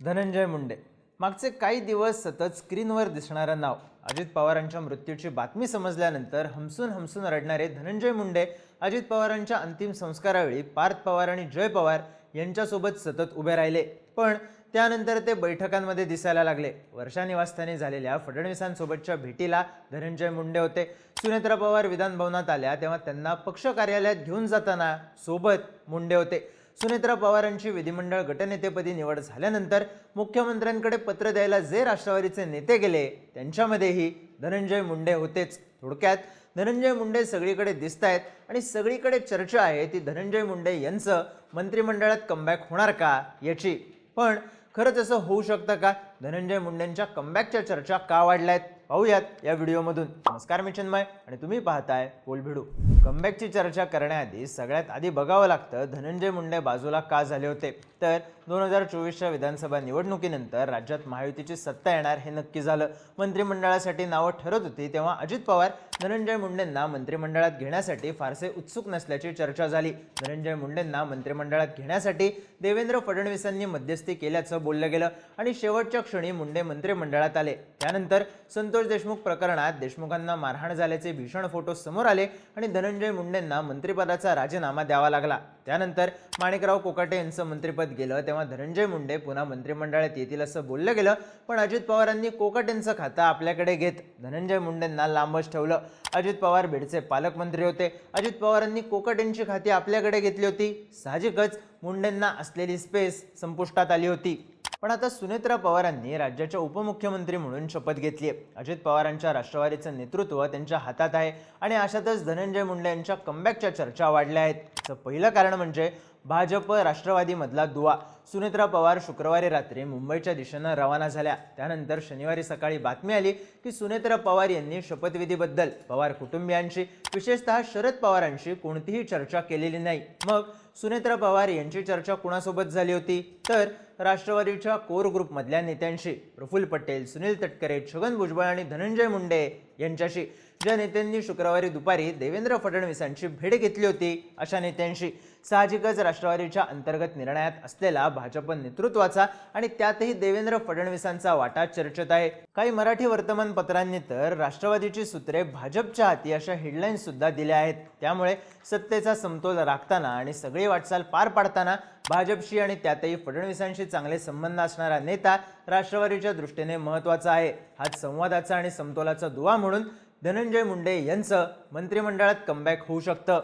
धनंजय मुंडे. मागचे काही दिवस सतत स्क्रीनवर दिसणारं नाव. अजित पवारांच्या मृत्यूची बातमी समजल्यानंतर हमसून हमसून रडणारे धनंजय मुंडे अजित पवारांच्या अंतिम संस्कारावेळी पार्थ पवार आणि जय पवार यांच्यासोबत सतत उभे राहिले. पण त्यानंतर ते बैठकांमध्ये दिसायला लागले. वर्षा निवासस्थानी झालेल्या फडणवीसांसोबतच्या भेटीला धनंजय मुंडे होते. सुनेत्रा पवार विधानभवनात आल्या तेव्हा त्यांना पक्ष कार्यालयात घेऊन जाताना सोबत मुंडे होते. सुनेत्रा पवारांची विधिमंडळ गटनेतेपदी निवड झाल्यानंतर मुख्यमंत्र्यांकडे पत्र द्यायला जे राष्ट्रवादीचे नेते गेले त्यांच्यामध्येही धनंजय मुंडे होतेच थोडक्यात. धनंजय मुंडे सगळीकडे दिसत आहेत आणि सगळीकडे चर्चा आहे ती धनंजय मुंडे यांचं मंत्रिमंडळात कमबॅक होणार का याची. पण खरंच असं होऊ शकतं का? धनंजय मुंडेंच्या कमबॅकच्या चर्चा का वाढल्या आहेत पाहूयात या व्हिडिओमधून. नमस्कार मी चिन्मय आणि तुम्ही पाहताय पोलभिडू कमबॅकची चर्चा करण्याआधी सगळ्यात आधी बघावं लागतं धनंजय मुंडे बाजूला का झाले होते? तर दोन हजार चोवीसच्या विधानसभा निवडणुकीनंतर राज्यात महायुतीची सत्ता येणार हे नक्की झालं. मंत्रिमंडळासाठी नावं ठरत होती तेव्हा अजित पवार धनंजय मुंडेंना मंत्रिमंडळात घेण्यासाठी फारसे उत्सुक नसल्याची चर्चा झाली. धनंजय मुंडेंना मंत्रिमंडळात घेण्यासाठी देवेंद्र फडणवीसांनी मध्यस्थी केल्याचं बोललं गेलं आणि शेवटच्या क्षणी मुंडे मंत्रिमंडळात आले. त्यानंतर संतोष देशमुख प्रकरणात देशमुखांना मारहाण झाल्याचे भीषण फोटो समोर आले आणि धनंजय धनंजय मुंडेंना मंत्रिपदाचा राजीनामा द्यावा लागला. त्यानंतर माणिकराव कोकाटे यांचं मंत्रिपद गेलं तेव्हा धनंजय मुंडे पुन्हा मंत्रिमंडळात येतील असं बोललं गेलं पण अजित पवारांनी कोकाटेंचं खातं आपल्याकडे घेत धनंजय मुंडेंना लांबच ठेवलं. अजित पवार बीडचे पालकमंत्री होते. अजित पवारांनी कोकाटेंची खाती आपल्याकडे घेतली होती. साहजिकच मुंडेंना असलेली स्पेस संपुष्टात आली होती. पण आता सुनेत्रा पवारांनी राज्याच्या उपमुख्यमंत्री म्हणून शपथ घेतली आहे. अजित पवारांच्या राष्ट्रवादीचं नेतृत्व त्यांच्या हातात आहे आणि अशातच धनंजय मुंडे यांच्या कमबॅकच्या चर्चा वाढल्या आहेत. तर पहिलं कारण म्हणजे भाजप राष्ट्रवादीमधला दुवा. सुनेत्रा पवार शुक्रवारी रात्री मुंबईच्या दिशेनं रवाना झाल्या. त्यानंतर शनिवारी सकाळी बातमी आली की सुनेत्रा पवार यांनी शपथविधीबद्दल पवार कुटुंबियांशी विशेषतः शरद पवारांशी कोणतीही चर्चा केलेली नाही. मग सुनेत्रा पवार यांची चर्चा कुणासोबत झाली होती? तर राष्ट्रवादीच्या कोर ग्रुपमधल्या नेत्यांशी प्रफुल्ल पटेल सुनील तटकरे छगन भुजबळ आणि धनंजय मुंडे यांच्याशी. ज्या नेत्यांनी शुक्रवारी दुपारी देवेंद्र फडणवीसांची भेट घेतली होती. अशा नेत्यांशी साहजिकच राष्ट्रवादीच्या अंतर्गत निर्णयात असलेला भाजप नेतृत्वाचा आणि त्यातही देवेंद्र फडणवीसांचा वाटा चर्चेत आहे. काही मराठी वर्तमानपत्रांनी तर राष्ट्रवादीची सूत्रे भाजपच्या हाती अशा हेडलाईन्स सुद्धा दिल्या आहेत. त्यामुळे सत्तेचा समतोल राखताना आणि सगळी वाटचाल पार पाडताना भाजपशी आणि त्यातही फडणवीसांशी चांगले संबंध असणारा नेता राष्ट्रवादीच्या दृष्टीने महत्त्वाचा आहे. हाच संवादाचा आणि समतोलाचा दुवा म्हणून धनंजय मुंडे यांचं मंत्रिमंडळात कमबॅक होऊ शकतं.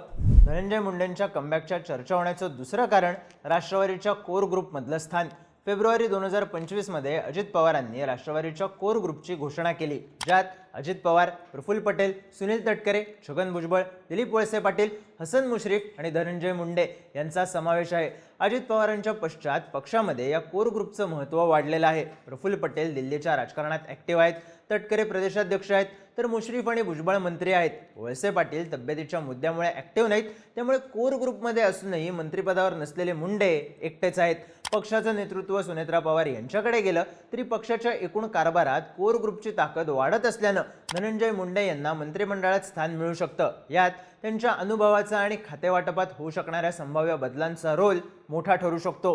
धनंजय मुंडेंच्या कमबॅकच्या चर्चा होण्याचं दुसरं कारण राष्ट्रवादीच्या कोर ग्रुपमधलं स्थान. फेब्रुवारी दोन हजार पंचवीसमध्ये अजित पवारांनी राष्ट्रवादीच्या कोर ग्रुपची घोषणा केली ज्यात अजित पवार प्रफुल्ल पटेल सुनील तटकरे छगन भुजबळ दिलीप वळसे पाटील हसन मुश्रीफ आणि धनंजय मुंडे यांचा समावेश आहे. अजित पवारांच्या पश्चात पक्षामध्ये या कोर ग्रुपचं महत्त्व वाढलेलं आहे. प्रफुल्ल पटेल दिल्लीच्या राजकारणात ॲक्टिव्ह आहेत. तटकरे प्रदेशाध्यक्ष आहेत. तर मुश्रीफ आणि भुजबळ मंत्री आहेत. वळसे पाटील तब्येतीच्या मुद्द्यामुळे ॲक्टिव्ह नाहीत. त्यामुळे कोर ग्रुपमध्ये असूनही मंत्रिपदावर नसलेले मुंडे एकटेच आहेत. पक्षाचं नेतृत्व सुनेत्रा पवार यांच्याकडे गेलं तरी पक्षाच्या एकूण कारभारात कोर ग्रुपची ताकद वाढत असल्यानं धनंजय मुंडे यांना मंत्रिमंडळात स्थान मिळू शकतं. यात त्यांच्या अनुभवाचा आणि खातेवाटपात होऊ शकणाऱ्या संभाव्य बदलांचा रोल मोठा ठरू शकतो.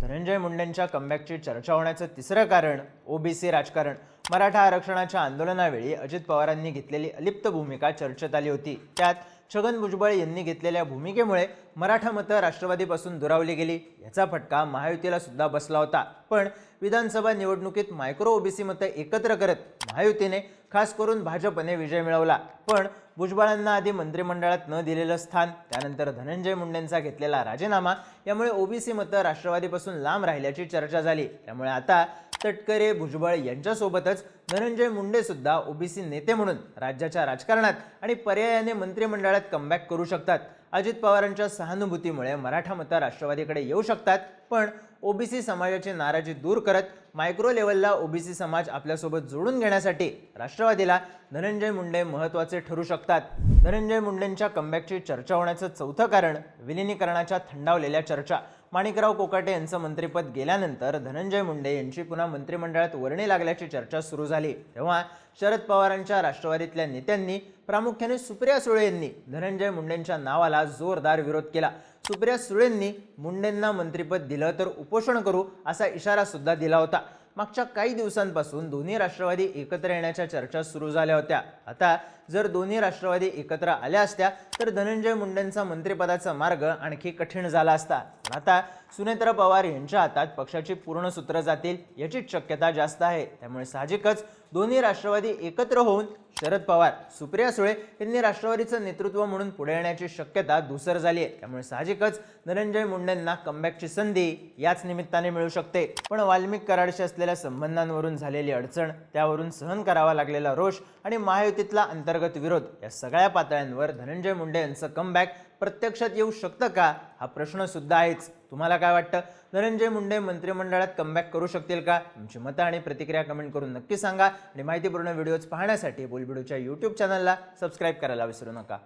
धनंजय मुंडेंच्या कमबॅकची चर्चा होण्याचं तिसरं कारण ओबीसी राजकारण. मराठा आरक्षणाच्या आंदोलनावेळी अजित पवारांनी घेतलेली अलिप्त भूमिका चर्चेत आली होती. त्यात छगन भुजबळ यांनी घेतलेल्या भूमिकेमुळे मराठा मतं राष्ट्रवादीपासून दुरावली गेली. याचा फटका महायुतीला सुद्धा बसला होता. पण विधानसभा निवडणुकीत मायक्रो ओबीसी मतं एकत्र करत महायुतीने खास करून भाजपने विजय मिळवला. पण भुजबळांना आधी मंत्रिमंडळात न दिलेलं स्थान त्यानंतर धनंजय मुंडेंचा घेतलेला राजीनामा यामुळे ओबीसी मतं राष्ट्रवादीपासून लांब राहिल्याची चर्चा झाली. त्यामुळे आता तटकरे भुजबळ यांच्यासोबतच धनंजय मुंडे सुद्धा ओबीसी नेते म्हणून राज्याच्या राजकारणात आणि पर्यायाने मंत्रिमंडळात कमबॅक करू शकतात. अजित पवारांच्या सहानुभूतीमुळे मराठा मतं राष्ट्रवादीकडे येऊ शकतात पण ओबीसी समाजाची नाराजी दूर करत मायक्रो लेवलला ओबीसी समाज आपल्यासोबत जोडून घेण्यासाठी राष्ट्रवादीला धनंजय मुंडे महत्त्वाचे ठरू शकतात. धनंजय मुंडेंच्या कमबॅकची चर्चा होण्याचं चौथं कारण विलिनीकरणाच्या थंडावलेल्या चर्चा. माणिकराव कोकाटे यांचं मंत्रिपद गेल्यानंतर धनंजय मुंडे यांची पुन्हा मंत्रिमंडळात वर्णी लागल्याची चर्चा सुरू झाली. तेव्हा शरद पवारांच्या राष्ट्रवादीतल्या नेत्यांनी प्रामुख्याने सुप्रिया सुळे यांनी धनंजय मुंडेंच्या नावाला जोरदार विरोध केला. सुप्रिया सुळेंनी मुंडेंना मंत्रिपद दिलं तर उपोषण करू असा इशारा सुद्धा दिला होता. मागच्या काही दिवसांपासून दोन्ही राष्ट्रवादी एकत्र येण्याच्या चर्चा सुरू झाल्या होत्या. आता जर दोन्ही राष्ट्रवादी एकत्र आल्या असत्या तर धनंजय मुंडेंचा मंत्रिपदाचा मार्ग आणखी कठीण झाला असता. आता सुनेत्रा पवार यांच्या हातात पक्षाची पूर्ण सूत्र जातील याचीच शक्यता जास्त आहे. त्यामुळे साहजिकच दोन्ही राष्ट्रवादी एकत्र होऊन शरद पवार सुप्रिया सुळे यांनी राष्ट्रवादीचं नेतृत्व म्हणून पुढे येण्याची शक्यता धुसर झाली आहे. त्यामुळे साहजिकच धनंजय मुंडेंना कमबॅकची संधी याच निमित्ताने मिळू शकते. पण वाल्मिक कराडशी असलेल्या संबंधांवरून झालेली अडचण त्यावरून सहन करावा लागलेला रोष आणि महायुतीतला अंतर्गत विरोध या सगळ्या पातळ्यांवर धनंजय मुंडे यांचं कमबॅक प्रत्यक्षात येऊ शकतं का? हा प्रश्न सुद्धा आहेच. तुम्हाला काय वाटतं? धनंजय मुंडे मंत्रिमंडळात कमबॅक करू शकतील का? तुमची मतं आणि प्रतिक्रिया कमेंट करून नक्की सांगा. आणि माहितीपूर्ण व्हिडिओज पाहण्यासाठी बोलबिडूच्या यूट्यूब चॅनलला सबस्क्राईब करायला विसरू नका.